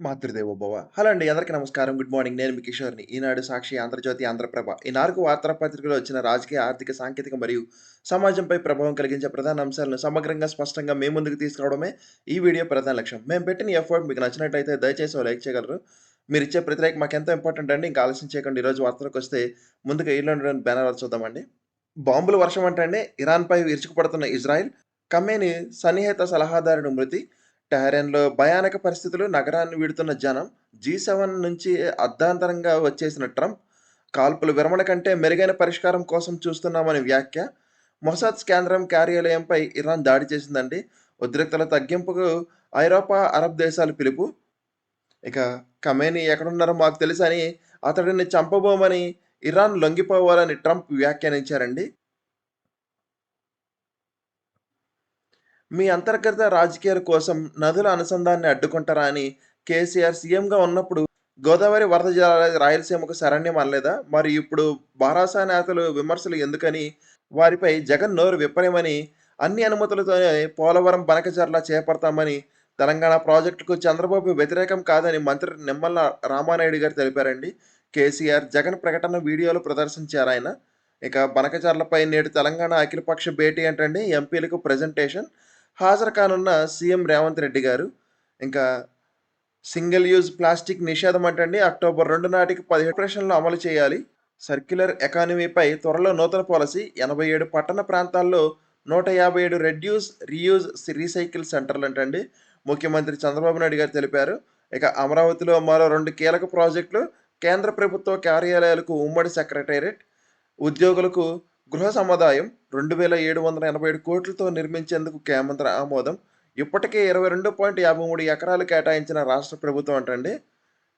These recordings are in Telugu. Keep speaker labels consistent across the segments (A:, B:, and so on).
A: మాతృదేవోభవ. హలో అండి. అందరికీ నమస్కారం. Good morning. నేను మీ కిషోర్‌ని. ఈనాడు, సాక్షి, ఆంధ్రజ్యోతి, ఆంధ్రప్రభ ఈ 4 వార్తాపత్రికలో వచ్చిన రాజకీయ, ఆర్థిక, సాంకేతిక మరియు సమాజంపై ప్రభావం కలిగించే ప్రధాన అంశాలను సమగ్రంగా, స్పష్టంగా మేము ముందుకు తీసుకురావడమే ఈ వీడియో ప్రధాన లక్ష్యం. మేము పెట్టిన ఎఫర్ట్ మీకు నచ్చినట్టయితే దయచేసి లైక్ చేయగలరు. మీరు ఇచ్చే ప్రతిరేక మాకు ఎంతో ఇంపార్టెంట్ అండి. ఇంకా ఆలస్యం చేయకుండా ఈరోజు వార్తలకొస్తే ముందుగా ఈలోని బ్యానర్ చూద్దామండి. బాంబుల వర్షం అంటండి ఇరాన్‌పై విరుచుకుపడుతున్న ఇజ్రాయెల్, కమేని సన్నిహిత సలహాదారుని మృతి, టెహరాన్‌లో భయానక పరిస్థితులు, నగరాన్ని వీడుతున్న జనం, జీ సెవెన్ నుంచి అర్ధాంతరంగా వచ్చేసిన ట్రంప్, కాల్పుల విరమణ కంటే మెరుగైన పరిష్కారం కోసం చూస్తున్నామని వ్యాఖ్య, మొసాద్ కేంద్రం కార్యాలయంపై ఇరాన్ దాడి చేసిందండి. ఉద్రిక్తల తగ్గింపుకు ఐరోపా, అరబ్ దేశాలు పిలుపు. ఇక కమేని ఎక్కడున్నారో మాకు తెలుసని, అతడిని చంపబోమని ఇరాన్ లొంగిపోవాలని ట్రంప్ వ్యాఖ్యానించారండి. మీ అంతర్గత రాజకీయాల కోసం నదుల అనుసంధాన్ని అడ్డుకుంటారా అని కేసీఆర్ సీఎంగా ఉన్నప్పుడు గోదావరి వరద జలాలు రాయలసీమకు శరణ్యం అనలేదా? మరి ఇప్పుడు బారాసా నేతలు విమర్శలు ఎందుకని వారిపై జగన్ నోరు విప్పలేమని అన్ని అనుమతులతోనే పోలవరం బనకచర్ల చేపడతామని తెలంగాణ ప్రాజెక్టుకు చంద్రబాబు వ్యతిరేకం కాదని మంత్రి నిమ్మల రామానాయుడు గారు తెలిపారండి. కేసీఆర్, జగన్ ప్రకటన వీడియోలు ప్రదర్శించారాయన. ఇక బనకచర్లపై నేడు తెలంగాణ అఖిలపక్ష భేటీ అంటండి ఎంపీలకు ప్రజెంటేషన్ హాజరు కానున్న సీఎం రేవంత్ రెడ్డి గారు. ఇంకా సింగిల్ యూజ్ ప్లాస్టిక్ నిషేధం అంటండి అక్టోబర్ రెండు నాటికి 17 కార్పొరేషన్లు అమలు చేయాలి. సర్క్యులర్ ఎకానమీపై త్వరలో నూతన పాలసీ 87 పట్టణ ప్రాంతాల్లో 157 రెడ్యూస్, రీయూజ్, రీసైకిల్ సెంటర్లు అంటండి ముఖ్యమంత్రి చంద్రబాబు నాయుడు గారు తెలిపారు. ఇక అమరావతిలో మరో రెండు కీలక ప్రాజెక్టులు కేంద్ర ప్రభుత్వ కార్యాలయాలకు ఉమ్మడి సెక్రటేరియట్, ఉద్యోగులకు గృహ సముదాయం 2787 కోట్లతో నిర్మించేందుకు కేంద్ర ఆమోదం. ఇప్పటికే 22.53 ఎకరాలు కేటాయించిన రాష్ట్ర ప్రభుత్వం అంటండి.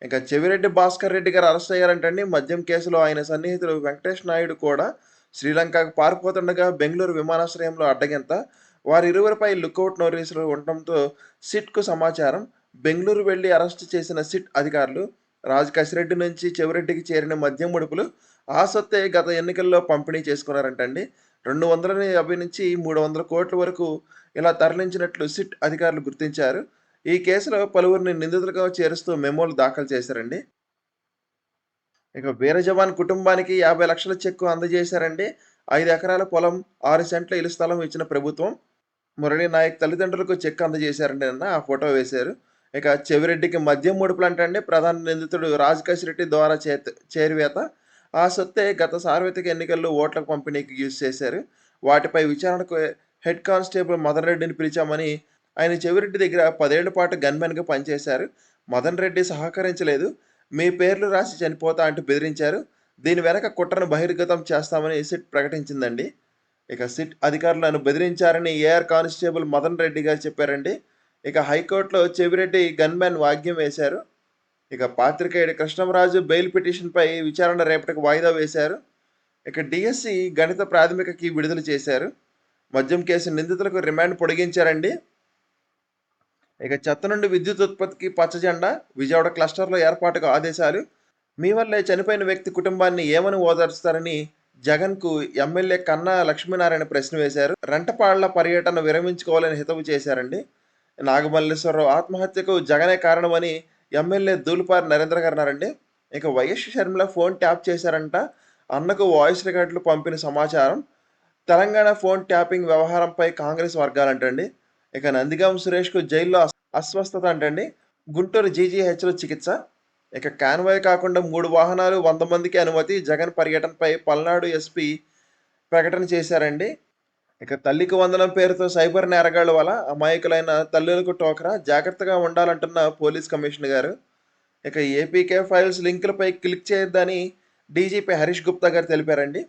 A: ఇంకా చెవిరెడ్డి భాస్కర్ రెడ్డి గారు అరెస్ట్ అయ్యారంటండి. మద్యం కేసులో ఆయన సన్నిహితుడు వెంకటేష్ నాయుడు కూడా శ్రీలంకకు పారిపోతుండగా బెంగళూరు విమానాశ్రయంలో అడ్డగింత. వారిరువురిపై లుకౌట్ నోటీసులు ఉండటంతో సిట్‌కు సమాచారం. బెంగళూరు వెళ్ళి అరెస్ట్ చేసిన సిట్ అధికారులు రాజ్ కసిరెడ్డి నుంచి చెవిరెడ్డికి చేరిన మద్యం ముడుపులు ఆ సొత్తే గత ఎన్నికల్లో పంపిణీ చేసుకున్నారంటండి. 250 నుంచి 300 కోట్ల వరకు ఇలా తరలించినట్లు సిట్ అధికారులు గుర్తించారు. ఈ కేసులో పలువురిని నిందితులుగా చేరుస్తూ మెమోలు దాఖలు చేశారండి. ఇక వీర జవాన్ కుటుంబానికి 50 లక్షల చెక్కు అందజేశారండి. ఐదు ఎకరాల పొలం, ఆరు సెంట్ల ఇళ్ళ స్థలం ఇచ్చిన ప్రభుత్వం. మురళీ నాయక్ తల్లిదండ్రులకు చెక్ అందజేశారండి నిన్న. ఆ ఫోటో వేశారు. ఇక చెవిరెడ్డికి మద్యం ముడుపులంటండి ప్రధాన నిందితుడు రాజ్ రెడ్డి ద్వారా చేత చేరివేత. ఆ సొత్తే గత సార్వత్రిక ఎన్నికల్లో ఓట్ల పంపిణీకి యూజ్ చేశారు. వాటిపై విచారణకు హెడ్ కానిస్టేబుల్ మదన్ రెడ్డిని పిలిచామని ఆయన చెవిరెడ్డి దగ్గర పదేళ్ళ పాటు గన్‌మెన్‌గా పనిచేశారు. మదన్ రెడ్డి సహకరించలేదు. మీ పేర్లు రాసి చనిపోతా అంటూ బెదిరించారు. దీని వెనక కుట్రను బహిర్గతం చేస్తామని సిట్ ప్రకటించిందండి. ఇక సిట్ అధికారులు నన్ను బెదిరించారని ఏఆర్ కానిస్టేబుల్ మదన్ రెడ్డి గారు చెప్పారండి. ఇక హైకోర్టులో చెవిరెడ్డి గన్‌మెన్ వాగ్యం వేశారు. ఇక పాత్రికేయుడు కృష్ణంరాజు బెయిల్ పిటిషన్‌పై విచారణ రేపటికి వాయిదా వేశారు. ఇక డీఎస్సీ గణిత ప్రాథమిక కీ విడుదల చేశారు. మద్యం కేసు నిందితులకు రిమాండ్ పొడిగించారండి. ఇక చెత్త నుండి విద్యుత్ ఉత్పత్తికి పచ్చజెండా విజయవాడ క్లస్టర్‌లో ఏర్పాటుకు ఆదేశాలు. మీ వల్లే చనిపోయిన వ్యక్తి కుటుంబాన్ని ఏమని ఓదారుస్తారని జగన్‌కు ఎమ్మెల్యే కన్నా లక్ష్మీనారాయణ ప్రశ్న వేశారు. రెంటపాళ్ళ పర్యటన విరమించుకోవాలని హితవు చేశారండి. నాగమల్లేశ్వరరావు ఆత్మహత్యకు జగనే కారణమని ఎమ్మెల్యే దూలుపారి నరేంద్ర గారు అన్నారండి. ఇక వైఎస్ షర్మిల ఫోన్ ట్యాప్ చేశారంట. అన్నకు వాయిస్ రికార్డులు పంపిన సమాచారం. తెలంగాణ ఫోన్ ట్యాపింగ్ వ్యవహారంపై కాంగ్రెస్ వర్గాలంటండి. ఇక నందిగాం సురేష్‌కు జైల్లో అస్వస్థత అంటండి. గుంటూరు జీజీహెచ్‌లో చికిత్స. ఇక కాన్వాయ్ కాకుండా మూడు వాహనాలు వంద మందికి అనుమతి జగన్ పర్యటనపై పల్నాడు ఎస్పీ ప్రకటన చేశారండి. ఇక తల్లికి వందనం పేరుతో సైబర్ నేరగాళ్ళ వల్ల అమాయకులైన తల్లులకు టోకరా జాగ్రత్తగా ఉండాలంటున్న పోలీస్ కమిషనర్ గారు. ఇక ఏపీకే ఫైల్స్ లింకులపై క్లిక్ చేయొద్దని డీజీపీ హరీష్ గుప్తా గారు తెలిపారండి.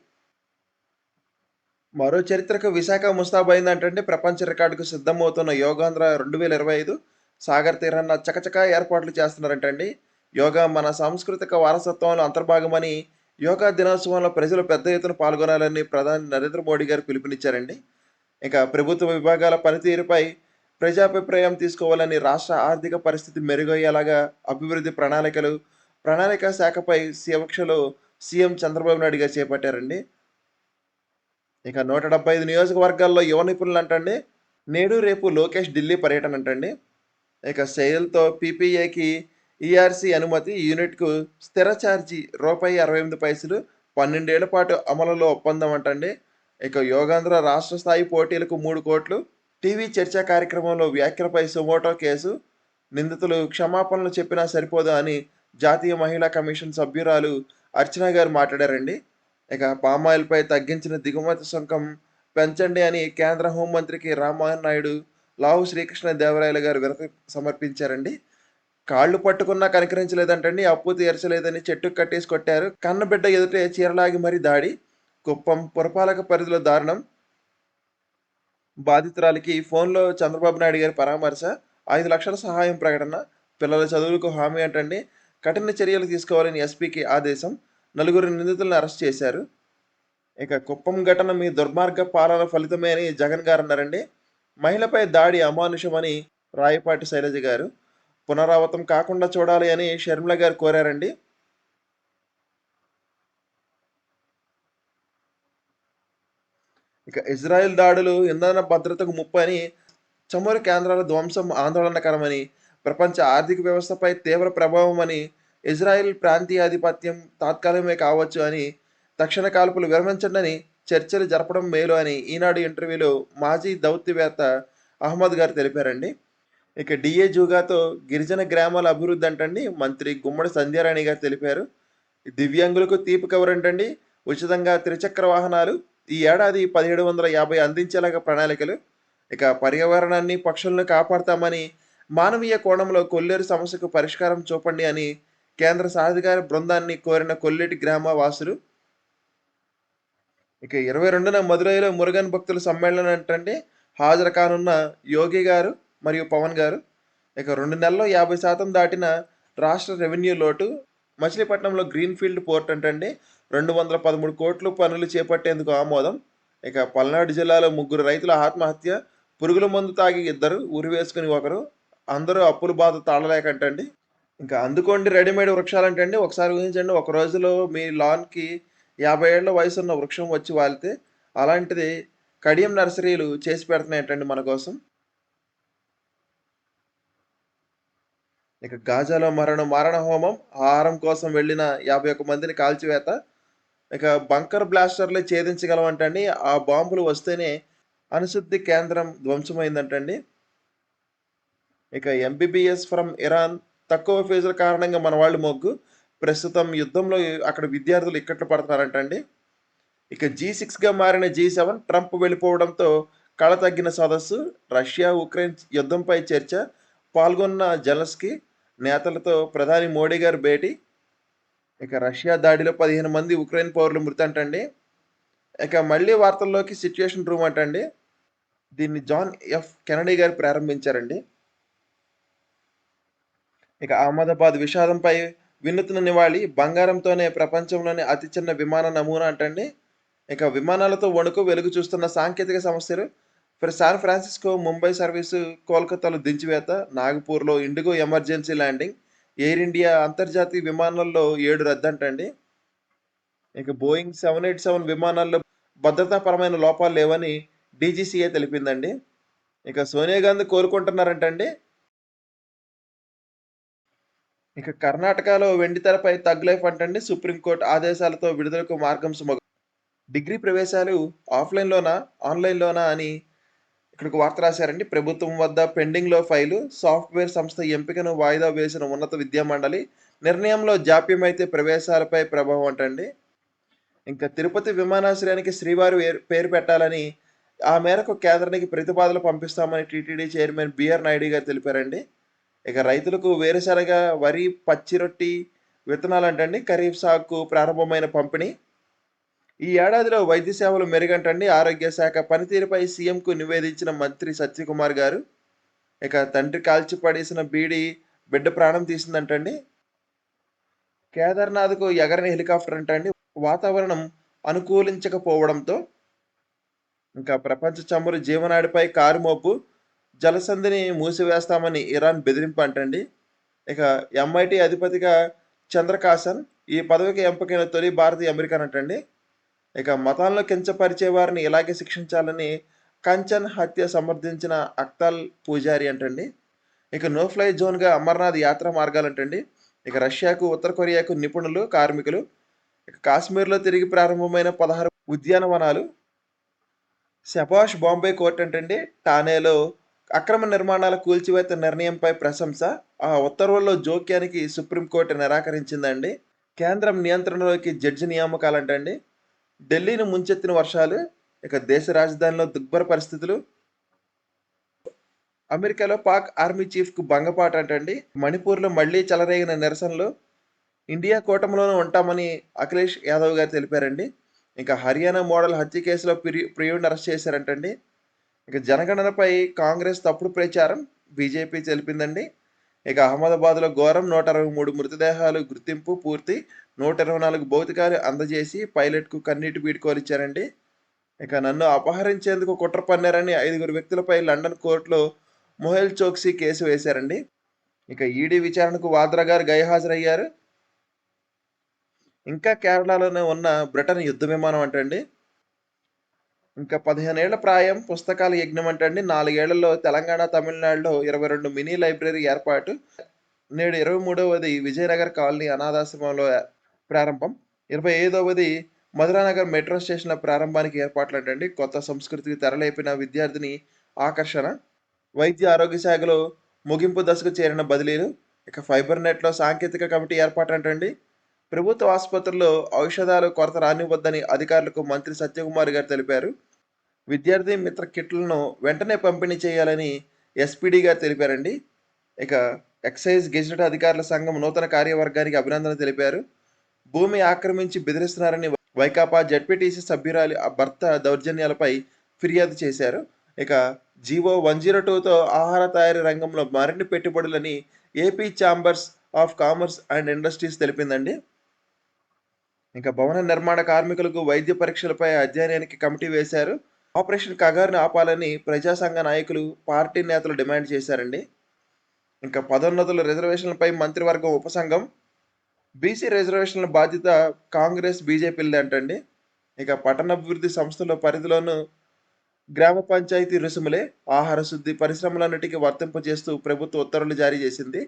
A: మరో చరిత్రకు విశాఖ ముస్తాబైందంటే ప్రపంచ రికార్డుకు సిద్ధమవుతున్న యోగాంధ్ర 2025 సాగర్ తీరాన చకచకా ఏర్పాట్లు చేస్తున్నారంటండి. యోగా మన సాంస్కృతిక వారసత్వంలో అంతర్భాగమని యోగా దినోత్సవంలో ప్రజలు పెద్ద ఎత్తున పాల్గొనాలని ప్రధాని నరేంద్ర మోడీ గారు పిలుపునిచ్చారండి. ఇక ప్రభుత్వ విభాగాల పనితీరుపై ప్రజాభిప్రాయం తీసుకోవాలని రాష్ట్ర ఆర్థిక పరిస్థితి మెరుగయ్యేలాగా అభివృద్ధి ప్రణాళికలు, ప్రణాళిక శాఖపై సమీక్షలు సీఎం చంద్రబాబు నాయుడు గారు చేపట్టారండి. ఇక 175 నియోజకవర్గాల్లో యువ నిపుణులు అంటండి నేడు రేపు లోకేష్ ఢిల్లీ పర్యటన అంటండి. ఇక శైలితో పీపీఏకి ఈఆర్సీ అనుమతి యూనిట్కు స్థిర ఛార్జీ రూపాయి అరవై ఎనిమిది పైసలు పన్నెండేళ్ళ పాటు అమలులో ఒప్పందం అంటండి ఇక యోగాంధ్ర రాష్ట్ర స్థాయి పోటీలకు మూడు కోట్లు టీవీ చర్చా కార్యక్రమంలో వ్యాఖ్యలపై సుమోటో కేసు నిందితులు క్షమాపణలు చెప్పినా సరిపోదు అని జాతీయ మహిళా కమిషన్ సభ్యురాలు అర్చన గారు మాట్లాడారండి. ఇక పామాయిల్పై తగ్గించిన దిగుమతి సుంకం పెంచండి అని కేంద్ర హోంమంత్రికి రామ్మోహన్ నాయుడు లావు శ్రీకృష్ణ దేవరాయలు గారు వినతి సమర్పించారండి. కాళ్ళు పట్టుకున్నా కనికరించలేదంటండి అప్పు తీర్చలేదని చెట్టు కట్టేసి కొట్టారు. కన్నబిడ్డ ఎదుటే చీరలాగి మరీ దాడి. కుప్పం పురపాలక పరిధిలో దారుణం. బాధితురాలికి ఫోన్లో చంద్రబాబు నాయుడు గారి పరామర్శ ఐదు లక్షల సహాయం ప్రకటన పిల్లల చదువులకు హామీ అంటండి. కఠిన చర్యలు తీసుకోవాలని ఎస్పీకి ఆదేశం. నలుగురు నిందితులను అరెస్ట్ చేశారు. ఇక కుప్పం ఘటన మీ దుర్మార్గ పాలన ఫలితమే అని జగన్ గారు అన్నారండి. మహిళపై దాడి అమానుషమని రాయపాటి శైలజ గారు. పునరావృతం కాకుండా చూడాలి అని షర్మిల గారు కోరారండి. ఇక ఇజ్రాయెల్ దాడులు ఇంధన భద్రతకు ముప్పు అని చమురు కేంద్రాల ధ్వంసం ఆందోళనకరమని ప్రపంచ ఆర్థిక వ్యవస్థపై తీవ్ర ప్రభావం అని ఇజ్రాయెల్ ప్రాంతీయాధిపత్యం తాత్కాలికమే కావచ్చు అని తక్షణ కాల్పులు విరమించండి చర్చలు జరపడం మేలు అని ఈనాడు ఇంటర్వ్యూలో మాజీ దౌత్యవేత్త అహ్మద్ గారు తెలిపారండి. ఇక డిఏ జూగాతో గిరిజన గ్రామాల అభివృద్ధి అంటండి మంత్రి గుమ్మడి సంధ్యారాణి గారు తెలిపారు. దివ్యాంగులకు తీపి కవర్ అంటండి. ఉచితంగా త్రిచక్ర వాహనాలు ఈ ఏడాది పదిహేడు వందల యాభై అందించేలాగా ప్రణాళికలు. ఇక పర్యావరణాన్ని పక్షులను కాపాడతామని మానవీయ కోణంలో కొల్లేరు సమస్యకు పరిష్కారం చూపండి అని కేంద్ర సాధికార బృందాన్ని కోరిన కొల్లేటి గ్రామ వాసులు. ఇక ఇరవై రెండున మదురైలో మురుగన్ భక్తుల సమ్మేళనం అంటే హాజరు కానున్న యోగి గారు మరియు పవన్ గారు ఇక రెండు నెలల్లో యాభై శాతం దాటిన రాష్ట్ర రెవెన్యూ లోటు మచిలీపట్నంలో గ్రీన్ఫీల్డ్ పోర్ట్ అంటండి. రెండు వందల పదమూడు కోట్లు పనులు చేపట్టేందుకు ఆమోదం. ఇక పల్నాడు జిల్లాలో ముగ్గురు రైతుల ఆత్మహత్య పురుగుల మందు తాగి ఇద్దరు ఉరి వేసుకుని ఒకరు అందరూ అప్పుల బాధ తాళలేకంటండి. ఇంకా అందుకోండి రెడీమేడ్ వృక్షాలంటండి. ఒకసారి ఊహించండి ఒక రోజులో మీ లాన్కి యాభై ఏళ్ళ వయసు ఉన్న వృక్షం వచ్చి వాలితే అలాంటిది కడియం నర్సరీలు చేసి పెడుతున్నాయంటండి మన కోసం. ఇక గాజాలో మరణం మారణ హోమం ఆహారం కోసం వెళ్ళిన యాభై ఒక్క మందిని కాల్చివేత. ఇక బంకర్ బ్లాస్టర్లు ఛేదించగలవంటండి. ఆ బాంబులు వస్తేనే అనుశుద్ధి కేంద్రం ధ్వంసమైందంటండి. ఇక ఎంబీబీఎస్ ఫ్రమ్ ఇరాన్ తక్కువ ఫీజుల కారణంగా మన వాళ్ళు మొగ్గు. ప్రస్తుతం యుద్ధంలో అక్కడ విద్యార్థులు ఇక్కట్లు పడుతున్నారంటండి. ఇక జీ సిక్స్గా మారిన జీ సెవెన్ ట్రంప్ వెళ్ళిపోవడంతో కళ తగ్గిన సదస్సు రష్యా ఉక్రెయిన్ యుద్ధంపై చర్చ పాల్గొన్న జలస్కి నేతలతో ప్రధాని మోడీ గారు భేటీ. ఇక రష్యా దాడిలో పదిహేను మంది ఉక్రెయిన్ పౌరులు మృతి అంటండి ఇక మళ్ళీ వార్తల్లోకి సిచ్యుయేషన్ రూమ్ అంటండి. దీన్ని జాన్ ఎఫ్ కెనడీ గారు ప్రారంభించారండి. ఇక అహ్మదాబాద్ విషాదంపై వినూత్న నివాళి బంగారంతోనే ప్రపంచంలోనే అతి చిన్న విమాన నమూనా అంటండి. ఇక విమానాలతో వణుకు వెలుగు చూస్తున్న సాంకేతిక సమస్యలు for San Francisco Mumbai service కోల్కతాలో దించివేత నాగపూర్లో IndiGo emergency landing Air India అంతర్జాతీయ విమానాల్లో ఏడు రద్దంటండి. ఇక బోయింగ్ సెవెన్ ఎయిట్ సెవెన్ విమానాల్లో భద్రతాపరమైన లోపాలు లేవని డీజీసీఏ తెలిపిందండి. ఇక సోనియా గాంధీ కోరుకుంటున్నారంటండి ఇక కర్ణాటకలో వెండితెరపై తగ్ లైఫ్ అంటండి. సుప్రీంకోర్టు ఆదేశాలతో విడుదలకు మార్గం సుమగ డిగ్రీ ప్రవేశాలు ఆఫ్లైన్లోనా ఆన్లైన్లోనా అని ఇక్కడికి వార్త రాశారండి. ప్రభుత్వం వద్ద పెండింగ్లో ఫైలు సాఫ్ట్వేర్ సంస్థ ఎంపికను వాయిదా వేసిన ఉన్నత విద్యా మండలి నిర్ణయంలో జాప్యమైతే ప్రవేశాలపై ప్రభావం అంటండి. ఇంకా తిరుపతి విమానాశ్రయానికి శ్రీవారి పేరు పెట్టాలని ఆ మేరకు కేంద్రానికి ప్రతిపాదనలు పంపిస్తామని టీటీడీ చైర్మన్ బిఆర్ నాయుడు గారు తెలిపారండి. ఇక రైతులకు వేరుశనగ వరి పచ్చి రొట్టి విత్తనాలు అంటండి ఖరీఫ్ సాగుకు ప్రారంభమైన పంపిణీ ఈ ఏడాదిలో వైద్య సేవలు మెరుగంటండి. ఆరోగ్య శాఖ పనితీరుపై సీఎంకు నివేదించిన మంత్రి సత్యకుమార్ గారు. ఇక తండ్రి కాల్చి పడేసిన బీడి బిడ్డ ప్రాణం తీసిందంటండి. కేదార్నాథ్కు ఎగరని హెలికాప్టర్ అంటండి. వాతావరణం అనుకూలించకపోవడంతో ఇంకా ప్రపంచ చమురు జీవనాడిపై కారు మోపు జలసంధిని మూసివేస్తామని ఇరాన్ బెదిరింపు అంటండి. ఇక ఎంఐటి అధిపతిగా చంద్రకాసన్ ఈ పదవికి ఎంపికైన తొలి భారతీయ అమెరికన్ అంటండి. ఇక మతాలను కించపరిచే వారిని ఇలాగే శిక్షించాలని కంచన్ హత్య సమర్థించిన అక్తాల్ పూజారి అంటండి. ఇక నో ఫ్లై జోన్గా అమర్నాథ్ యాత్ర మార్గాలంటండి. ఇక రష్యాకు ఉత్తర కొరియాకు నిపుణులు కార్మికులు. ఇక కాశ్మీర్లో తిరిగి ప్రారంభమైన పదహారు ఉద్యానవనాలు. శబాష్ బాంబే కోర్ట్ అంటండి. ఠానేలో అక్రమ నిర్మాణాల కూల్చివేత నిర్ణయంపై ప్రశంస. ఆ ఉత్తర్వుల్లో జోక్యానికి సుప్రీంకోర్టు నిరాకరించిందండి. కేంద్రం నియంత్రణలోకి జడ్జి నియామకాలంటండి. ఢిల్లీని ముంచెత్తిన వర్షాలు ఇక దేశ రాజధానిలో దుర్భర పరిస్థితులు. అమెరికాలో పాక్ ఆర్మీ చీఫ్కు భంగపాటు అంటండి. మణిపూర్లో మళ్ళీ చెలరేగిన నిరసనలు. ఇండియా కూటమిలోనే ఉంటామని అఖిలేష్ యాదవ్ గారు తెలిపారండి. ఇంకా హర్యానా మోడల్ హత్య కేసులో ప్రి ప్రియుడిని అరెస్ట్ చేశారంటండి. ఇక జనగణనపై కాంగ్రెస్ తప్పుడు ప్రచారం బీజేపీ తెలిపిందండి. ఇక అహ్మదాబాద్లో ఘోరం నూట అరవై మూడు మృతదేహాలు గుర్తింపు పూర్తి నూట ఇరవై నాలుగు భౌతికాలు అందజేసి పైలట్కు కన్నీటి బీడుకోలు ఇచ్చారండి ఇక నన్ను అపహరించేందుకు కుట్ర పన్నారని ఐదుగురు వ్యక్తులపై లండన్ కోర్టులో మొహెల్ చోక్సీ కేసు వేశారండి. ఇక ఈడీ విచారణకు వాద్రా గారు గైహాజరయ్యారు. ఇంకా కేరళలోనే ఉన్న బ్రిటన్ యుద్ధ విమానం అంటండి. ఇంకా పదిహేనేళ్ళ ప్రాయం పుస్తకాల యజ్ఞం అంటండి. నాలుగేళ్ళలో తెలంగాణ తమిళనాడులో ఇరవై రెండు మినీ లైబ్రరీ ఏర్పాటు. నేడు ఇరవై మూడవది విజయనగర్ కాలనీ అనాథాశ్రమంలో ప్రారంభం. ఇరవై ఐదవది మధురానగర్ మెట్రో స్టేషన్ల ప్రారంభానికి ఏర్పాట్లు అంటండి కొత్త సంస్కృతికి తెరలేపిన విద్యార్థిని ఆకర్షణ. వైద్య ఆరోగ్య శాఖలో ముగింపు దశకు చేరిన బదిలీలు. ఇక ఫైబర్ నెట్లో సాంకేతిక కమిటీ ఏర్పాటు అంటండి ప్రభుత్వ ఆసుపత్రుల్లో ఔషధాలు కొరత రానివ్వద్దని అధికారులకు మంత్రి సత్యకుమార్ గారు తెలిపారు. విద్యార్థి మిత్ర కిట్లను వెంటనే పంపిణీ చేయాలని ఎస్పీడీ గారు తెలిపారండి. ఇక ఎక్సైజ్ గెజిటెడ్ అధికారుల సంఘం నూతన కార్యవర్గానికి అభినందన తెలిపారు. భూమి ఆక్రమించి బెదిరిస్తున్నారని వైకాపా జడ్పీటీసీ సభ్యురాలి ఆ భర్త దౌర్జన్యాలపై ఫిర్యాదు చేశారు. ఇక జీవో వన్ జీరో టూతో ఆహార తయారీ రంగంలో మరిన్ని పెట్టుబడులని AP chambers of commerce and industries తెలిపిందండి. ఇంకా భవన నిర్మాణ కార్మికులకు వైద్య పరీక్షలపై అధ్యయనానికి కమిటీ వేశారు. ఆపరేషన్ కగారుని ఆపాలని ప్రజా సంఘ నాయకులు పార్టీ నేతలు డిమాండ్ చేశారండి. ఇంకా పదోన్నతుల రిజర్వేషన్లపై మంత్రివర్గం ఉపసంఘం బీసీ రిజర్వేషన్ల బాధ్యత కాంగ్రెస్ బీజేపీలది అంటండి. ఇక పట్టణాభివృద్ధి సంస్థల పరిధిలోనూ గ్రామ పంచాయతీ రుసుములే ఆహార శుద్ధి పరిశ్రమలన్నిటికీ వర్తింపజేస్తూ ప్రభుత్వ ఉత్తర్వులు జారీ చేసింది.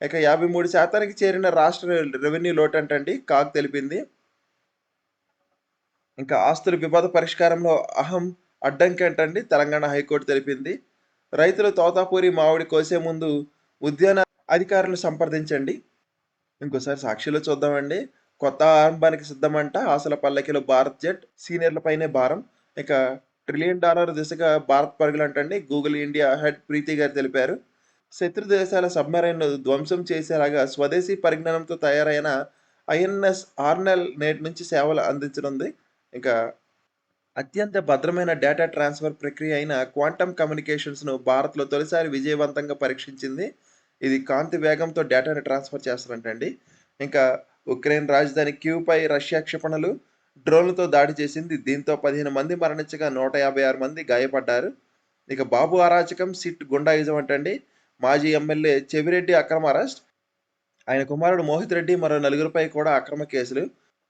A: ఇక యాభై మూడు శాతానికి చేరిన రాష్ట్ర రెవెన్యూ లోటు అంటండి కాగ్ తెలిపింది. ఇంకా ఆస్తుల వివాద పరిష్కారంలో అహం అడ్డంకి అంటండి తెలంగాణ హైకోర్టు తెలిపింది. రైతులు తోతాపూరి మామిడి కోసే ముందు ఉద్యాన అధికారులు సంప్రదించండి. ఇంకోసారి సాక్షిలో చూద్దామండి. కొత్త ఆరంభానికి సిద్ధమంట. ఆశల పల్లకిలో భారత్ జెట్ సీనియర్లపైనే భారం. ఇక ట్రిలియన్ డాలర్ దిశగా భారత్ పరుగులంటండి గూగుల్ ఇండియా హెడ్ ప్రీతి గారు తెలిపారు. శత్రు దేశాల సబ్మెరైన్ ధ్వంసం చేసేలాగా స్వదేశీ పరిజ్ఞానంతో తయారైన ఐఎన్ఎస్ ఆర్నెల్ నేటి నుంచి సేవలు అందించనుంది. ఇంకా అత్యంత భద్రమైన డేటా ట్రాన్స్ఫర్ ప్రక్రియ అయిన క్వాంటమ్ కమ్యూనికేషన్స్ను భారత్లో తొలిసారి విజయవంతంగా పరీక్షించింది. ఇది కాంతి వేగంతో డేటాను ట్రాన్స్ఫర్ చేస్తారంటండి ఇంకా ఉక్రెయిన్ రాజధాని క్యూపై రష్యా క్షిపణులు డ్రోన్లతో దాడి చేసింది. దీంతో పదిహేను మంది మరణించగా నూట యాభై ఆరు మంది గాయపడ్డారు. ఇక బాబు అరాచకం సిట్ గుండాయిజం అంటండి. మాజీ ఎమ్మెల్యే చెవిరెడ్డి అక్రమ అరెస్ట్. ఆయన కుమారుడు మోహిత్ రెడ్డి మరో నలుగురిపై కూడా అక్రమ కేసులు.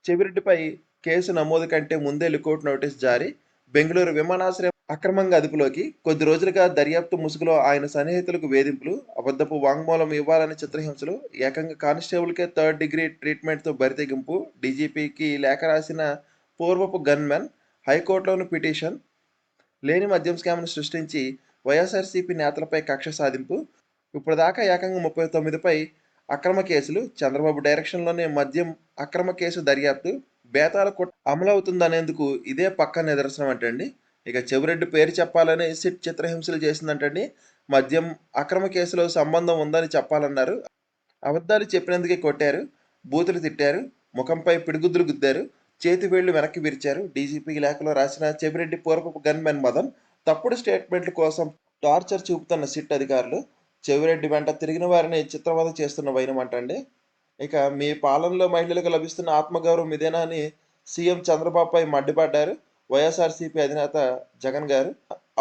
A: చెవిరెడ్డిపై కేసు నమోదు కంటే ముందే లుకౌట్ నోటీస్ జారీ. బెంగళూరు విమానాశ్రయం అక్రమంగా అదుపులోకి. కొద్ది రోజులుగా దర్యాప్తు ముసుగులో ఆయన సన్నిహితులకు వేధింపులు అబద్ధపు వాంగ్మూలం ఇవ్వాలని చిత్రహింసలు ఏకంగా కానిస్టేబుల్కే థర్డ్ డిగ్రీ ట్రీట్మెంట్తో బరితెగింపు డీజీపీకి లేఖ రాసిన పూర్వపు గన్మెన్ హైకోర్టులోని పిటిషన్ లేని మద్యం స్కామ్ను సృష్టించి వైఎస్ఆర్సీపీ నేతలపై కక్ష సాధింపు. ఇప్పటిదాకా ఏకంగా ముప్పై తొమ్మిదిపై అక్రమ కేసులు చంద్రబాబు డైరెక్షన్లోనే మద్యం అక్రమ కేసు దర్యాప్తు బేతాల కొట్ అమలవుతుందనేందుకు ఇదే పక్క నిదర్శనం అంటండి. ఇక చెవిరెడ్డి పేరు చెప్పాలని సిట్ చిత్రహింసలు చేసిందంటండి. మద్యం అక్రమ కేసులో సంబంధం ఉందని చెప్పాలన్నారు. అబద్ధాలు చెప్పినందుకే కొట్టారు. బూతులు తిట్టారు. ముఖంపై పిడిగుద్దులు గుద్దారు. చేతి వేళ్ళు వెనక్కి విరిచారు. డీజీపీ లేఖలో రాసిన చెవిరెడ్డి పూర్వపు గన్మెన్ మదన్ తప్పుడు స్టేట్మెంట్ల కోసం టార్చర్ చూపుతున్న సిట్ అధికారులు చెవిరెడ్డి వెంట తిరిగిన వారిని చిత్రవద చేస్తున్న వైనం అంటండి. ఇక మీ పాలనలో మహిళలకు లభిస్తున్న ఆత్మగౌరవం ఇదేనా అని సీఎం చంద్రబాబుపై మండిపడ్డారు వైఎస్ఆర్సీపీ అధినేత జగన్ గారు.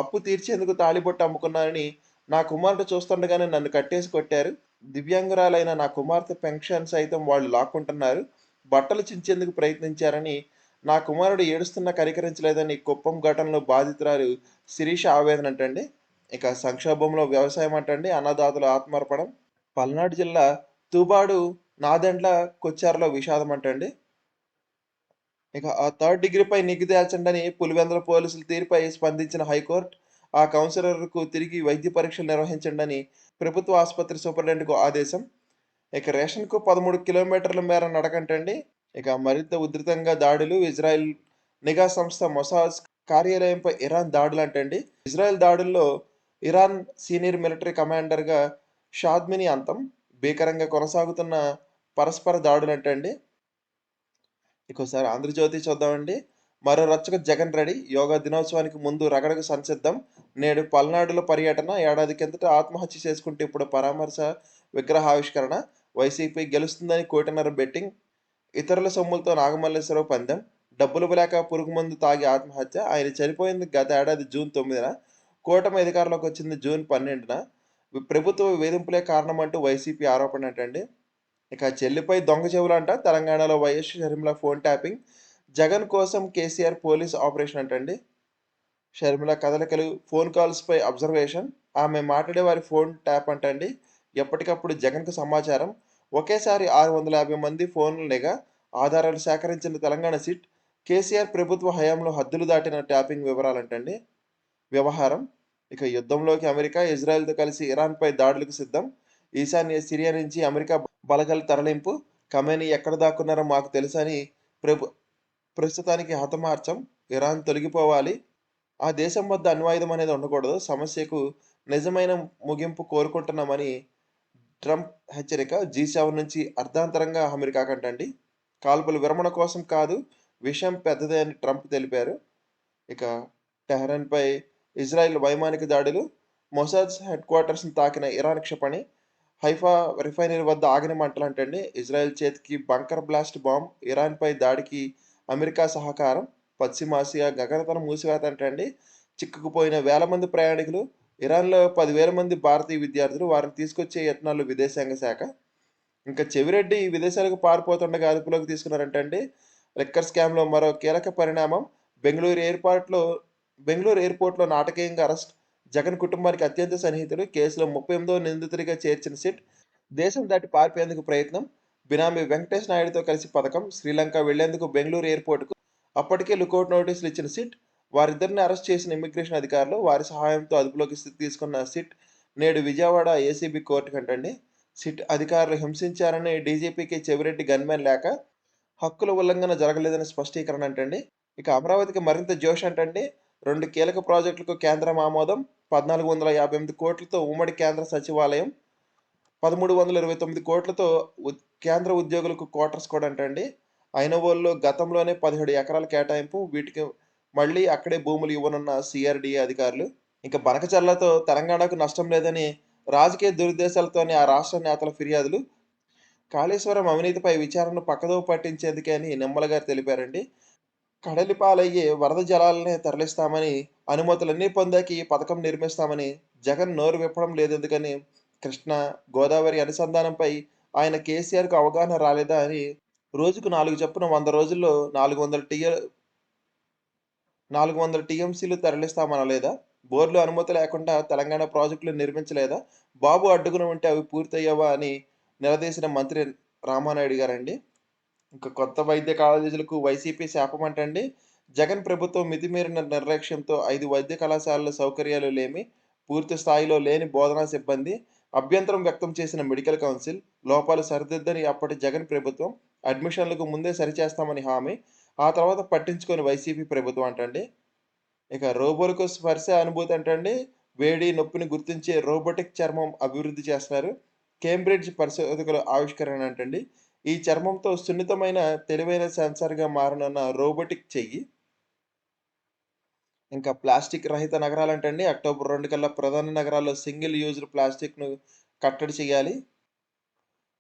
A: అప్పు తీర్చేందుకు తాళిబొట్టు అమ్ముకున్నారని నా కుమారుడు చూస్తుండగానే నన్ను కట్టేసి కొట్టారు. దివ్యాంగురాలైన నా కుమార్తె పెన్షన్ సైతం వాళ్ళు లాక్కుంటున్నారు. బట్టలు చించేందుకు ప్రయత్నించారని నా కుమారుడు ఏడుస్తున్నా కనికరించలేదని కుప్పం ఘటనలో బాధితురాలు శిరీష ఆవేదన అంటండి. ఇక సంక్షోభంలో వ్యవసాయం అంటండి. అన్నదాతలు ఆత్మార్పణం. పల్నాడు జిల్లా తూబాడు నాదెండ్ల కొచ్చారులో విషాదం అంటండి. ఇక ఆ థర్డ్ డిగ్రీపై నిగ్గు తేల్చండని పులివెందుల పోలీసుల తీరుపై స్పందించిన హైకోర్టు ఆ కౌన్సిలర్కు తిరిగి వైద్య పరీక్షలు నిర్వహించండని ప్రభుత్వ ఆసుపత్రి సూపరింటెండెంట్కు ఆదేశం. ఇక రేషన్కు పదమూడు కిలోమీటర్ల మేర నడకంటండి. ఇక మరింత ఉధృతంగా దాడులు ఇజ్రాయెల్ నిఘా సంస్థ మొసాజ్ కార్యాలయంపై ఇరాన్ దాడులు అంటండి. ఇజ్రాయెల్ దాడుల్లో ఇరాన్ సీనియర్ మిలిటరీ కమాండర్గా షాద్మిని అంతం. భీకరంగా కొనసాగుతున్న పరస్పర దాడులు అండి ఇంకోసారి ఆంధ్రజ్యోతి చూద్దామండి. మరో రచ్చకు జగన్ రెడీ. యోగా దినోత్సవానికి ముందు రగడకు సంసిద్ధం. నేడు పల్నాడులో పర్యటన. ఏడాది కిందట ఆత్మహత్య చేసుకుంటే ఇప్పుడు పరామర్శ విగ్రహావిష్కరణ. వైసీపీ గెలుస్తుందని కోటిన్నర బెట్టింగ్. ఇతరుల సొమ్ములతో నాగమల్లేశ్వరరావు పందెం. డబ్బులు లేక పురుగు మందు తాగి ఆత్మహత్య. ఆయన చనిపోయింది గత ఏడాది జూన్ తొమ్మిదిన. కూటమి అధికారంలోకి వచ్చింది జూన్ పన్నెండున. ప్రభుత్వ వేధింపులే కారణమంటూ వైసీపీ ఆరోపణ అంటండి. ఇక చెల్లిపై దొంగ చెవులంట. తెలంగాణలో YS Sharmila phone tapping. Jagan కోసం కేసీఆర్ పోలీస్ ఆపరేషన్ అంటండి. షర్మిల కదలికలు ఫోన్ కాల్స్పై అబ్జర్వేషన్. ఆమె మాట్లాడే వారి ఫోన్ ట్యాప్ అంటండి. ఎప్పటికప్పుడు జగన్కు సమాచారం. ఒకేసారి ఆరు వందల యాభై మంది ఫోన్లు నిఘా ఆధారాలు సేకరించిన తెలంగాణ సిట్ కేసీఆర్ ప్రభుత్వ హయాంలో హద్దులు దాటిన ట్యాపింగ్ వివరాలంటండి. వ్యవహారం ఇక యుద్ధంలోకి అమెరికా ఇజ్రాయెల్తో కలిసి ఇరాన్పై దాడులకు సిద్ధం. ఈశాన్య సిరియా నుంచి అమెరికా బలగల తరలింపు. ఖమేని ఎక్కడ దాక్కున్నారో మాకు తెలుసని ప్రభు ప్రస్తుతానికి హతమార్చం. ఇరాన్ తొలగిపోవాలి. ఆ దేశం వద్ద అణ్వాయుధం అనేది ఉండకూడదు. సమస్యకు నిజమైన ముగింపు కోరుకుంటున్నామని ట్రంప్ హెచ్చరిక. జీ సెవెన్ నుంచి అర్ధాంతరంగా అమెరికా కంటండి. కాల్పుల విరమణ కోసం కాదు విషయం పెద్దదే అని ట్రంప్ తెలిపారు. ఇక టెహరన్పై ఇజ్రాయెల్ వైమానిక దాడులు. మొసాద్ హెడ్ క్వార్టర్స్ని తాకిన ఇరాన్ క్షిపణి హైఫా రిఫైనరీ వద్ద ఆగిన మంటలు అంటండి ఇజ్రాయెల్ చేతికి బంకర్ బ్లాస్ట్ బాంబ్ ఇరాన్పై దాడికి అమెరికా సహకారం పశ్చిమాసియా గగనతనం మూసివేత అంటండి చిక్కుకుపోయిన వేల మంది ప్రయాణికులు ఇరాన్లో పదివేల మంది భారతీయ విద్యార్థులు వారిని తీసుకొచ్చే యత్నాలు విదేశాంగ శాఖ. ఇంకా చెవిరెడ్డి విదేశాలకు పారిపోతుండగా అదుపులోకి తీసుకున్నారంటండి. లిక్కర్ స్కామ్లో మరో కీలక పరిణామం బెంగళూరు ఎయిర్పోర్ట్లో బెంగళూరు ఎయిర్పోర్ట్లో నాటకీయంగా అరెస్ట్ జగన్ కుటుంబానికి అత్యంత సన్నిహితుడు. కేసులో ముప్పై ఎనిమిదో నిందితుడిగా చేర్చిన సిట్. దేశం దాటి పారిపోయేందుకు ప్రయత్నం. బినామీ వెంకటేష్ నాయుడుతో కలిసి పథకం. శ్రీలంక వెళ్ళేందుకు బెంగళూరు ఎయిర్పోర్టుకు. అప్పటికే లుకౌట్ నోటీసులు ఇచ్చిన సిట్. వారిద్దరిని అరెస్ట్ చేసిన ఇమ్మిగ్రేషన్ అధికారులు వారి సహాయంతో అదుపులోకి తీసుకున్న సిట్. నేడు విజయవాడ ఏసీబీ కోర్టు కంటండి. సిట్ అధికారులు హింసించారని డీజీపీకి చెవిరెడ్డి గన్మెన్ లేక హక్కుల ఉల్లంఘన జరగలేదని స్పష్టీకరణ అంటండి. ఇక అమరావతికి మరింత జోష్ అంటండి. రెండు కీలక ప్రాజెక్టులకు కేంద్రం ఆమోదం పద్నాలుగు వందల యాభై ఎనిమిది కోట్లతో ఉమ్మడి కేంద్ర సచివాలయం పదమూడు వందల ఇరవై తొమ్మిది కోట్లతో ఉద్- కేంద్ర ఉద్యోగులకు క్వార్టర్స్ కూడా అంటండి. ఐనవోల్లో గతంలోనే పదిహేడు ఎకరాల కేటాయింపు వీటికి మళ్ళీ అక్కడే భూములు ఇవ్వనున్న సిఆర్డీఏ అధికారులు. ఇంకా బనకచర్లతో తెలంగాణకు నష్టం లేదని రాజకీయ దురుద్దేశాలతోనే ఆ రాష్ట్ర నేతల ఫిర్యాదులు. కాళేశ్వరం అవినీతిపై విచారణను పక్కదో పట్టించేందుకే అని నిమ్మల గారు తెలిపారండి. కడలి పాలయ్యే వరద జలాలనే తరలిస్తామని అనుమతులన్నీ పొందాక ఈ పథకం నిర్మిస్తామని జగన్ నోరు విప్పడం లేదెందుకని కృష్ణ గోదావరి అనుసంధానంపై ఆయన కేసీఆర్కు అవగాహన రాలేదా అని రోజుకు నాలుగు చొప్పున వంద రోజుల్లో నాలుగు వందల టీఎ నాలుగు వందల టీఎంసీలు తరలిస్తామనలేదా? బోర్లు అనుమతి లేకుండా తెలంగాణ ప్రాజెక్టులు నిర్మించలేదా? బాబు అడ్డుకుని ఉంటే అవి పూర్తయ్యావా అని నిలదీసిన మంత్రి రామానాయుడు గారండి. ఇంకా కొత్త వైద్య కాలేజీలకు వైసీపీ శాపమంటండి. జగన్ ప్రభుత్వం మితిమీరిన నిర్లక్ష్యంతో ఐదు వైద్య కళాశాలల సౌకర్యాలు లేమి పూర్తి స్థాయిలో లేని బోధనా సిబ్బంది అభ్యంతరం వ్యక్తం చేసిన మెడికల్ కౌన్సిల్ లోపాలు సరిదిద్దని అప్పటి జగన్ ప్రభుత్వం అడ్మిషన్లకు ముందే సరిచేస్తామని హామీ ఆ తర్వాత పట్టించుకొని వైసీపీ ప్రభుత్వం అంటండి. ఇక రోబోలకు స్పర్శ అనుభూతి అంటండి. వేడి నొప్పిని గుర్తించే రోబోటిక్ చర్మం అభివృద్ధి చేస్తున్నారు. కేంబ్రిడ్జ్ పరిశోధకుల ఆవిష్కరణ అంటండి. ఈ చర్మంతో సున్నితమైన తెలివైన సెన్సార్గా మారనున్న రోబోటిక్ చెయ్యి. ఇంకా ప్లాస్టిక్ రహిత నగరాలంటండి అక్టోబర్ రెండు కల్లా ప్రధాన నగరాల్లో సింగిల్ యూజ్డ్ ప్లాస్టిక్ను కట్టడి చేయాలి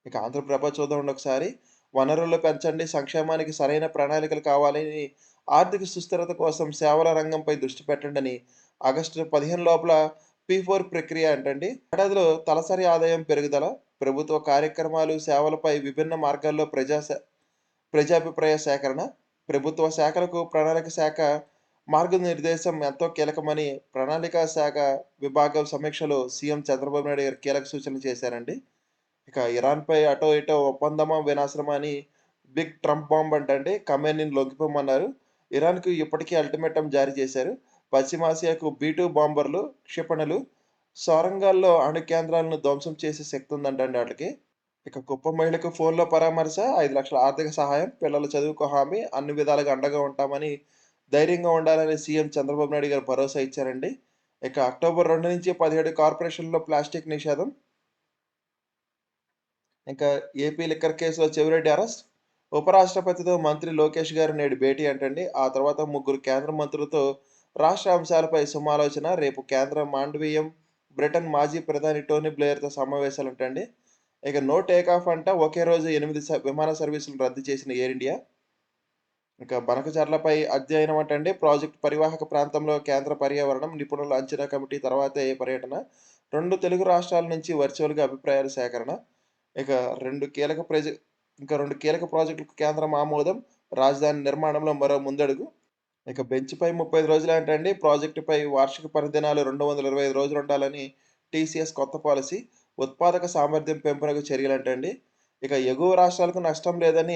A: ఇక ఆంధ్రప్రభ చూద్దాం ఒకసారి. వనరులు పెంచండి సంక్షేమానికి సరైన ప్రణాళికలు కావాలని ఆర్థిక సుస్థిరత కోసం సేవల రంగంపై దృష్టి పెట్టండి అని ఆగస్టు పదిహేను లోపల పీ ఫోర్ ప్రక్రియ అంటండి ఏడాదిలో తలసరి ఆదాయం పెరుగుదల ప్రభుత్వ కార్యక్రమాలు సేవలపై విభిన్న మార్గాల్లో ప్రజా ప్రజాభిప్రాయ సేకరణ ప్రభుత్వ శాఖలకు ప్రణాళిక శాఖ మార్గనిర్దేశం ఎంతో కీలకమని ప్రణాళిక శాఖ విభాగం సమీక్షలో సీఎం చంద్రబాబు నాయుడు గారు కీలక సూచనలు చేశారండి. ఇక ఇరాన్‌పై అటో ఇటో ఒప్పందమా వినాశనమా అని బిగ్ ట్రంప్ బాంబ్ అంటే ఖమేనీని లొంగిపోమన్నారు. ఇరాన్‌కు ఇప్పటికే అల్టిమేటం జారీ చేశారు. పశ్చిమాసియాకు బీ టూ బాంబర్లు, క్షిపణులు, సొరంగాల్లో అణు కేంద్రాలను ధ్వంసం చేసే శక్తి ఉందంటండి వాటికి ఇక గొప్ప మహిళకు ఫోన్‌లో పరామర్శ, ఐదు లక్షల ఆర్థిక సహాయం, పిల్లల చదువుకు హామీ, అన్ని విధాలుగా అండగా ఉంటామని ధైర్యంగా ఉండాలని సీఎం చంద్రబాబు నాయుడు గారు భరోసా ఇచ్చారండి. ఇక అక్టోబర్ రెండు నుంచి 17 కార్పొరేషన్‌లో ప్లాస్టిక్ నిషేధం. ఇంకా ఏపీ లిక్కర్ కేసులో చెవిరెడ్డి అరెస్ట్. ఉపరాష్ట్రపతితో మంత్రి లోకేష్ గారు నేడు భేటీ అంటండి. ఆ తర్వాత ముగ్గురు కేంద్ర మంత్రులతో రాష్ట్ర అంశాలపై సమాలోచన. రేపు కేంద్ర మాండవీయం, బ్రిటన్ మాజీ ప్రధాని టోనీ బ్లెయిర్‌తో సమావేశాలంటండి. ఇక నో టేక్ ఆఫ్ అంట. ఒకే రోజు ఎనిమిది స విమాన సర్వీసులు రద్దు చేసిన ఎయిర్ ఇండియా. ఇంకా బనకచర్లపై అధ్యయనం అంటండి. ప్రాజెక్టు పరివాహక ప్రాంతంలో కేంద్ర పర్యావరణం నిపుణుల అంచనా కమిటీ తర్వాతే పర్యటన. రెండు తెలుగు రాష్ట్రాల నుంచి వర్చువల్‌గా అభిప్రాయాల సేకరణ. ఇక రెండు కీలక ప్రజ ఇంకా రెండు కీలక ప్రాజెక్టులకు కేంద్రం ఆమోదం. రాజధాని నిర్మాణంలో మరో ముందడుగు. ఇక బెంచ్‌పై 35 రోజులు ఏంటండి ప్రాజెక్టుపై వార్షిక పనిదినాలు 225 రోజులుండాలని టీసీఎస్ కొత్త పాలసీ. ఉత్పాదక సామర్థ్యం పెంపునకు చర్యలంటండి. ఇక ఎగువ రాష్ట్రాలకు నష్టం లేదని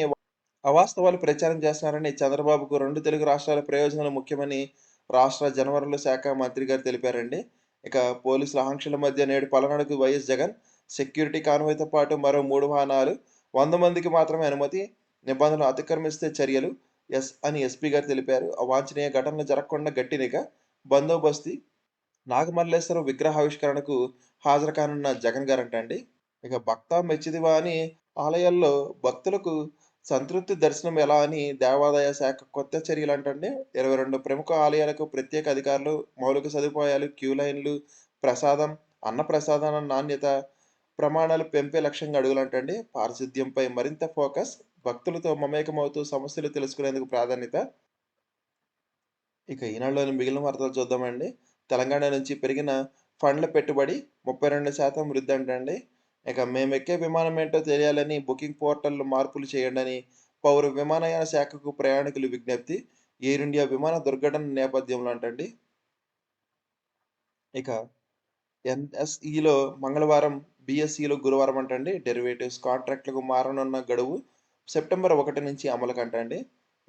A: అవాస్తవాలు ప్రచారం చేస్తున్నారని చంద్రబాబుకు రెండు తెలుగు రాష్ట్రాల ప్రయోజనాలు ముఖ్యమని రాష్ట్ర జనవరుల శాఖ మంత్రి గారు తెలిపారండి. ఇక పోలీసుల ఆంక్షల మధ్య నేడు పలనాడుకు వైఎస్ జగన్. సెక్యూరిటీ కాన్వాయ్‌తో పాటు మరో మూడు వాహనాలు. వంద మందికి మాత్రమే అనుమతి. నిబంధనలు అతిక్రమిస్తే చర్యలు. ఎస్ అని ఎస్పీ గారు తెలిపారు. అవాంఛనీయ ఘటనలు జరగకుండా గట్టినిగా బందోబస్తు. నాగమల్లేశ్వరం విగ్రహావిష్కరణకు హాజరు కానున్న జగన్ గారంటండి. ఇక భక్త మెచ్చిదివా అని ఆలయాల్లో భక్తులకు సంతృప్తి దర్శనం ఎలా అని దేవాదాయ శాఖ కొత్త చర్యలు అంటండి ఇరవై రెండు ప్రముఖ ఆలయాలకు ప్రత్యేక అధికారులు, మౌలిక సదుపాయాలు, క్యూ లైన్లు, ప్రసాదం, అన్న ప్రసాదన నాణ్యత ప్రమాణాలు పెంపే లక్ష్యంగా అడుగులంటండి. పారిశుద్ధ్యంపై మరింత ఫోకస్. భక్తులతో మమేకమవుతూ సమస్యలు తెలుసుకునేందుకు ప్రాధాన్యత. ఇక ఈనాడులోని మిగిలిన వార్తలు చూద్దామండి. తెలంగాణ నుంచి పెరిగిన ఫండ్ల పెట్టుబడి 32% వృద్ధి అంటండి. ఇక మేము ఎక్కే విమానం ఏంటో తెలియాలని బుకింగ్ పోర్టల్‌లో మార్పులు చేయండని పౌర విమానయాన శాఖకు ప్రయాణికులు విజ్ఞప్తి. ఎయిర్ ఇండియా విమాన దుర్ఘటన నేపథ్యంలో అంటండి. ఇక ఎన్ఎస్ఈలో మంగళవారం, బిఎస్ఈలో గురువారం అంటండి. డెరివేటివ్స్ కాంట్రాక్టులకు మారనున్న గడువు సెప్టెంబర్ ఒకటి నుంచి అమలుకంటండి.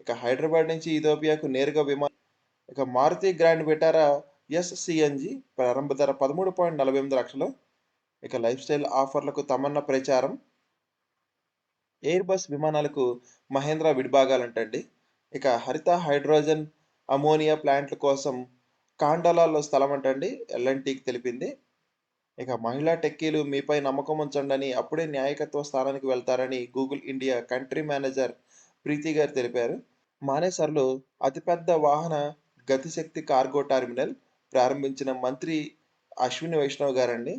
A: ఇక హైదరాబాద్ నుంచి ఇథోపియాకు నేరుగా విమానం ఇక మారుతి గ్రాండ్ విటారా ఎస్సిఎన్జి ప్రారంభ ధర 13.48 లక్షలు. ఇక లైఫ్ స్టైల్ ఆఫర్లకు తమన్నా ప్రచారం. ఎయిర్ బస్ విమానాలకు మహేంద్ర విడిభాగాలంటండి. ఇక హరిత హైడ్రోజన్, అమ్మోనియా ప్లాంట్ల కోసం కాండాలాల్లో స్థలం అంటండి ఎల్‌ఎన్‌టీకి తెలిపింది. ఇక మహిళా టెక్కీలు మీపై నమ్మకం ఉంచండని అప్పుడే నాయకత్వ స్థానానికి వెళ్తారని Google India country manager Preeti గారు తెలిపారు. మానేసర్లో అతిపెద్ద వాహన గతిశక్తి కార్గో టెర్మినల్ ప్రారంభించిన మంత్రి అశ్విని వైష్ణవ్ గారండి.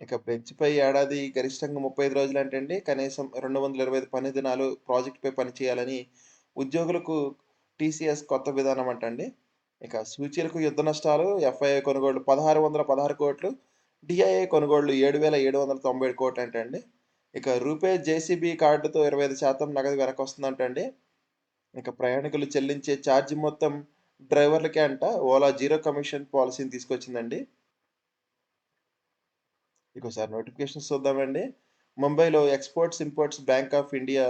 A: ఇక బెంచ్‌పై ఏడాది గరిష్టంగా ముప్పై ఐదు రోజులు అంటే కనీసం 225 పని దినాలు ప్రాజెక్టుపై పనిచేయాలని ఉద్యోగులకు టీసీఎస్ కొత్త విధానం అంటండి. ఇక సూచీలకు యుద్ధ నష్టాలు. ఎఫ్ఐఐ కొనుగోళ్ళు 1616 కోట్లు. డిఐఏ కొనుగోళ్ళు 7797 కోట్లంటండి. ఇక రూపే జేసీబీ కార్డుతో 25% నగదు వెనక్కొస్తుందంటండి. ఇక ప్రయాణికులు చెల్లించే ఛార్జీ మొత్తం డ్రైవర్లకే అంట. ఓలా జీరో కమిషన్ పాలసీని తీసుకొచ్చిందండి. ఇంకోసారి నోటిఫికేషన్స్ చూద్దామండి. ముంబైలో exports imports bank of India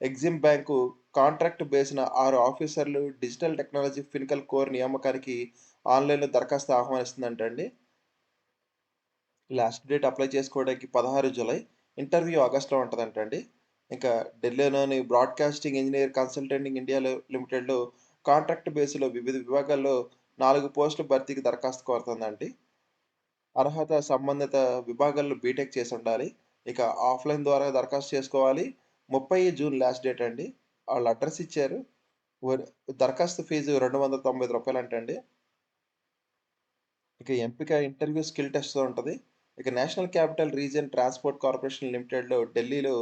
A: EXIM bank contract బేసిన ఆరు ఆఫీసర్లు డిజిటల్ టెక్నాలజీ ఫినికల్ కోర్ నియామకానికి ఆన్‌లైన్‌లో దరఖాస్తు ఆహ్వానిస్తుందంటండి. లాస్ట్ డేట్ అప్లై చేసుకోవడానికి 16 జులై. ఇంటర్వ్యూ ఆగస్ట్‌లో ఉంటుందంటండి ఇంకా ఢిల్లీలోని బ్రాడ్‌కాస్టింగ్ ఇంజనీర్ కన్సల్టెంటింగ్ ఇండియాలో లిమిటెడ్‌లో కాంట్రాక్ట్ బేస్‌లో వివిధ విభాగాల్లో నాలుగు పోస్టుల భర్తీకి దరఖాస్తు కోరుతుందండి అర్హత సంబంధిత విభాగాల్లో బీటెక్ చేసి ఉండాలి ఇక ఆఫ్‌లైన్ ద్వారా దరఖాస్తు చేసుకోవాలి. 30 జూన్ లాస్ట్ డేట్ అండి. వాళ్ళు అడ్రస్ ఇచ్చారు. దరఖాస్తు ఫీజు రెండు వందల తొంభై రూపాయలు అంటండి. ఇక ఎంపిక ఇంటర్వ్యూ స్కిల్ టెస్ట్‌తో ఉంటుంది ఇక national capital region transport corporation లిమిటెడ్‌లో ఢిల్లీలో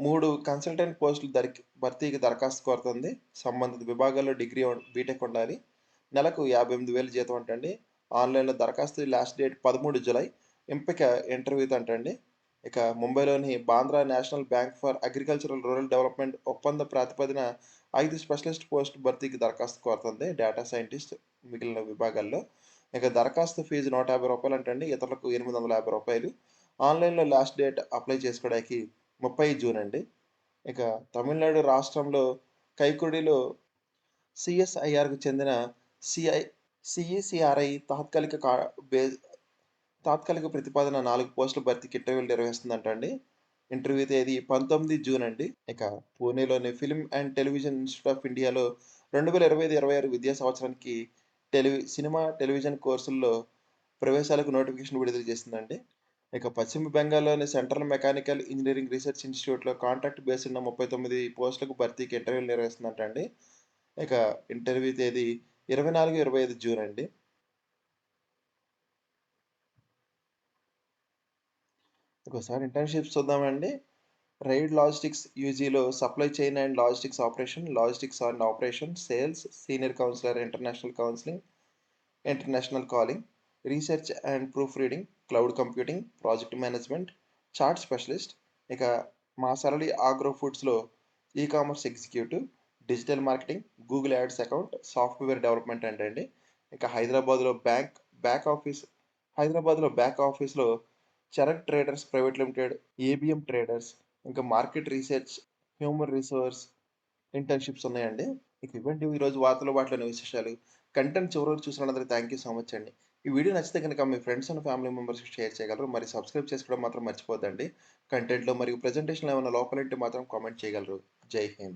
A: మూడు కన్సల్టెంట్ పోస్టులు దరి భర్తీకి దరఖాస్తు కోరుతుంది. సంబంధిత విభాగాల్లో డిగ్రీ బీటెక్ ఉండాలి. నెలకు 58,000 జీతం అంటండి. ఆన్‌లైన్‌లో దరఖాస్తు లాస్ట్ డేట్ 13 జులై. ఎంపిక ఇంటర్వ్యూతో అంటండి. ఇక ముంబైలోని Bandra national bank for agricultural rural development ఒప్పంద ప్రాతిపదిన ఐదు స్పెషలిస్ట్ పోస్ట్ భర్తీకి దరఖాస్తు కోరుతుంది డేటా సైంటిస్ట్ మిగిలిన విభాగాల్లో ఇక దరఖాస్తు ఫీజు నూట యాభై రూపాయలు అంటండి ఇతరులకు ఎనిమిది వందల యాభై రూపాయలు. ఆన్లైన్లో లాస్ట్ డేట్ అప్లై చేసుకోవడానికి ముప్పై జూన్ అండి ఇక తమిళనాడు రాష్ట్రంలో కైకుడిలో సిఎస్ఐఆర్కు చెందిన సిఐ సిఈసిఆర్ఐ తాత్కాలిక కా బే తాత్కాలిక ప్రతిపాదన నాలుగు పోస్టుల భర్తీకి ఇంటర్వ్యూలు నిర్వహిస్తుందంట అండి ఇంటర్వ్యూ తేదీ పంతొమ్మిది జూన్ అండి ఇక పూణేలోని film and television institute of ఇండియాలో రెండు వేల ఇరవై ఐదు ఇరవై ఆరు విద్యా సంవత్సరానికి టెలివి సినిమా టెలివిజన్ కోర్సుల్లో ప్రవేశాలకు నోటిఫికేషన్ విడుదల చేసిందండి. ఇక పశ్చిమ బెంగాల్లోని సెంట్రల్ మెకానికల్ ఇంజనీరింగ్ రీసెర్చ్ ఇన్స్టిట్యూట్లో కాంట్రాక్ట్ బేస్ ఉన్న ముప్పై తొమ్మిది పోస్టులకు భర్తీకి ఇంటర్వ్యూలు నిర్వహిస్తుందంట అండి ఇక ఇంటర్వ్యూ తేదీ ఇరవై నాలుగు ఇరవై ఐదు జూన్ అండి. ఒకసారి ఇంటర్న్షిప్స్ చూద్దామండి. Ride logistics యూజీలో supply chain and logistics operation logistics and operation sales senior counsellor international counselling international calling research and proof reading cloud computing project management chart specialist ఇక మా సరళి agro ఫుడ్స్లో e commerce executive digital marketing Google ads account software development అంటండి ఇక హైదరాబాద్లో బ్యాంక్ బ్యాక్ ఆఫీస్ హైదరాబాద్లో బ్యాక్ ఆఫీస్లో Charak traders private limited ABM traders ఇంకా market research human resource internships ఉన్నాయండి. ఇక ఇవ్వండి. ఈరోజు వార్తలు వాటిలోని విశేషాలు కంటెంట్ చివరి చూసినందుకు థ్యాంక్ యూ సో మచ్ అండి. ఈ వీడియో నచ్చితే కనుక మీ ఫ్రెండ్స్ అండ్ ఫ్యామిలీ మెంబర్స్కి షేర్ చేయగలరు. మరి సబ్స్క్రైబ్ చేసుకోవడం మాత్రం మర్చిపోద్దండి కంటెంట్లో మరియు ప్రజెంటేషన్లో ఏమైనా లోపలంటే మాత్రం కామెంట్ చేయగలరు. జై హింద్.